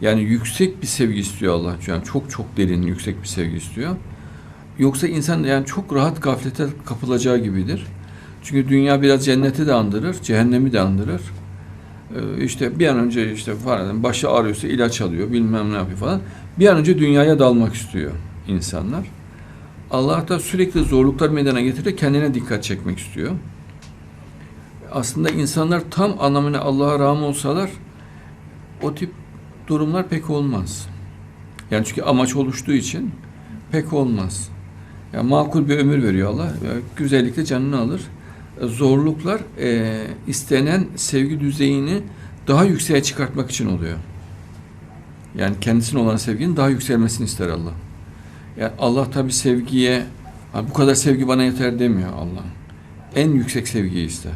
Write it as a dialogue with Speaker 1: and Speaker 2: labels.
Speaker 1: Yani yüksek bir sevgi istiyor Allah. Yani çok çok derin, yüksek bir sevgi istiyor. Yoksa insan yani çok rahat gaflete kapılacağı gibidir. Çünkü dünya biraz cenneti de andırır, cehennemi de andırır. Ee, işte bir an önce işte falan başı ağrıyorsa ilaç alıyor, bilmem ne yapıyor falan. Bir an önce dünyaya dalmak istiyor insanlar. Allah da sürekli zorluklar meydana getirip kendine dikkat çekmek istiyor. Aslında insanlar tam anlamıyla Allah'a rağm olsalar o tip durumlar pek olmaz. Yani çünkü amaç oluştuğu için pek olmaz. Yani makul bir ömür veriyor Allah. ve Güzellikle canını alır. E, Zorluklar e, istenen sevgi düzeyini daha yükseğe çıkartmak için oluyor. Yani kendisine olan sevginin daha yükselmesini ister Allah. Yani Allah tabi sevgiye "Ha, bu kadar sevgi bana yeter demiyor Allah. En yüksek sevgiyi ister.